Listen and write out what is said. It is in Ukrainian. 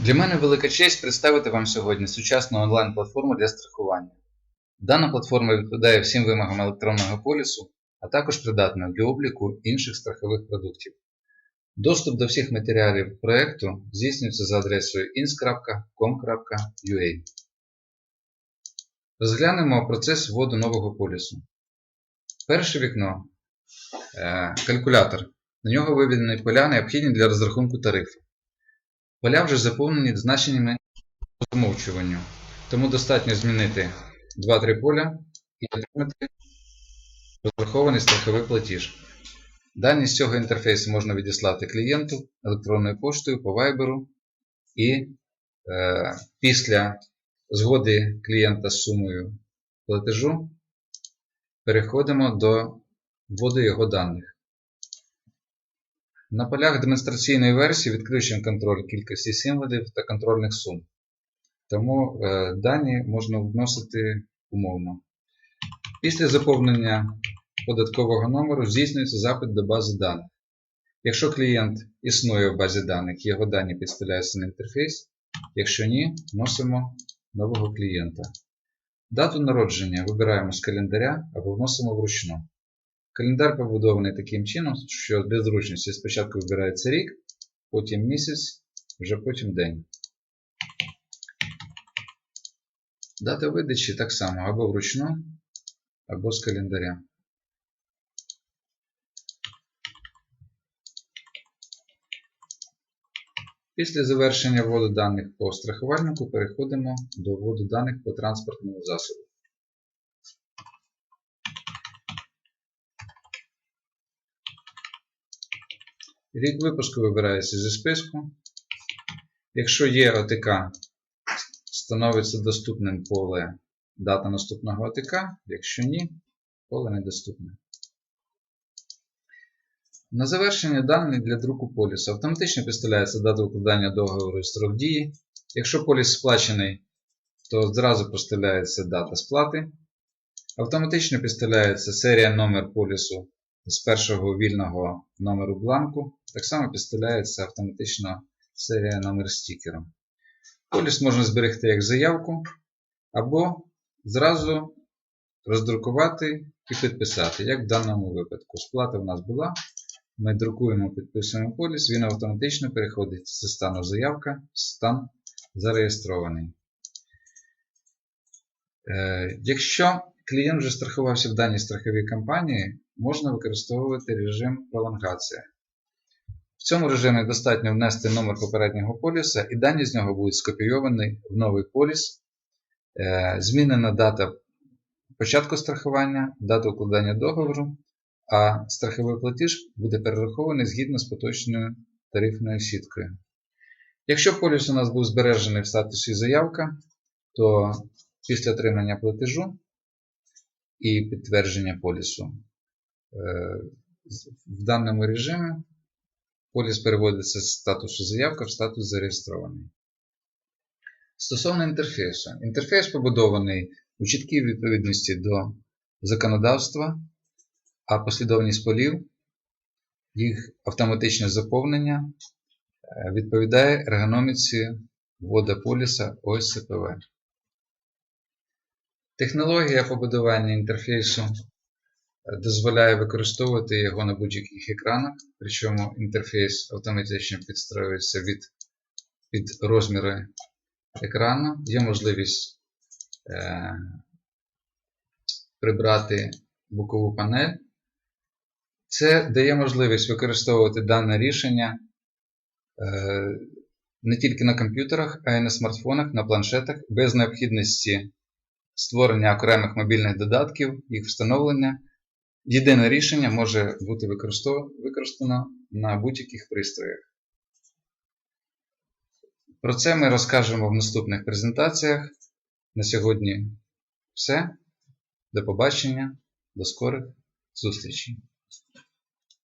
Для мене велика честь представити вам сьогодні сучасну онлайн-платформу для страхування. Дана платформа відповідає всім вимогам електронного полісу, а також придатна для обліку інших страхових продуктів. Доступ до всіх матеріалів проєкту здійснюється за адресою ins.com.ua. Розглянемо процес вводу нового полісу. Перше вікно е, калькулятор. На нього виведені поля, необхідні для розрахунку тарифу. Поля вже заповнені значеннями по замовчуванню, тому достатньо змінити 2-3 поля і отримати розрахований страховий платіж. Дані з цього інтерфейсу можна відіслати клієнту електронною поштою по Viber і е, після згоди клієнта з сумою платежу переходимо до вводу його даних. На полях демонстраційної версії відключен контроль кількості символів та контрольних сум. Тому е, дані можна вносити умовно. Після заповнення податкового номеру здійснюється запит до бази даних. Якщо клієнт існує в базі даних, його дані підставляються на інтерфейс. Якщо ні, вносимо нового клієнта. Дату народження вибираємо з календаря або вносимо вручну. Календар побудований таким чином, що для зручності спочатку вибирається рік, потім місяць, вже потім день. Дата видачі так само або вручну, або з календаря. Після завершення вводу даних по страхувальнику переходимо до вводу даних по транспортному засобу. Рік випуску вибирається зі списку. Якщо є ОТК, становиться доступним поле дата наступного ОТК, якщо ні, поле недоступне. На завершення даних для друку полісу автоматично підставляється дата укладання договору і строк дії. Якщо поліс сплачений, то зразу поставляється дата сплати. Автоматично підставляється серія номер полісу з першого вільного номеру бланку. Так само підставляється автоматично серія номер стікеру. Поліс можна зберегти як заявку, або зразу роздрукувати і підписати, як в даному випадку. Сплата в нас була. Ми друкуємо, підписуємо поліс, він автоматично переходить зі стану заявка стан зареєстрований. Е, Якщо клієнт вже страхувався в даній страховій компанії, можна використовувати режим пролонгація. В цьому режимі достатньо внести номер попереднього поліса і дані з нього будуть скопійовані в новий поліс. Е, Змінена дата початку страхування, дата укладання договору, а страховий платіж буде перерахований згідно з поточною тарифною сіткою. Якщо поліс у нас був збережений в статусі заявка, то після отримання платежу і підтвердження полісу в даному режимі поліс переводиться з статусу заявка в статус зареєстрований. Стосовно інтерфейсу. Інтерфейс побудований у чіткій відповідності до законодавства, а послідовність полів, їх автоматичне заповнення е, відповідає ергономіці ввода поліса ОСЦПВ. Технологія побудування інтерфейсу дозволяє використовувати його на будь-яких екранах, причому інтерфейс автоматично підстроюється від, під розміри екрану. Є можливість е, прибрати бокову панель. Це дає можливість використовувати дане рішення е, не тільки на комп'ютерах, а й на смартфонах, на планшетах без необхідності створення окремих мобільних додатків, їх встановлення. Єдине рішення може бути використано на будь-яких пристроях. Про це ми розкажемо в наступних презентаціях. На сьогодні все. До побачення, до скорих зустрічей!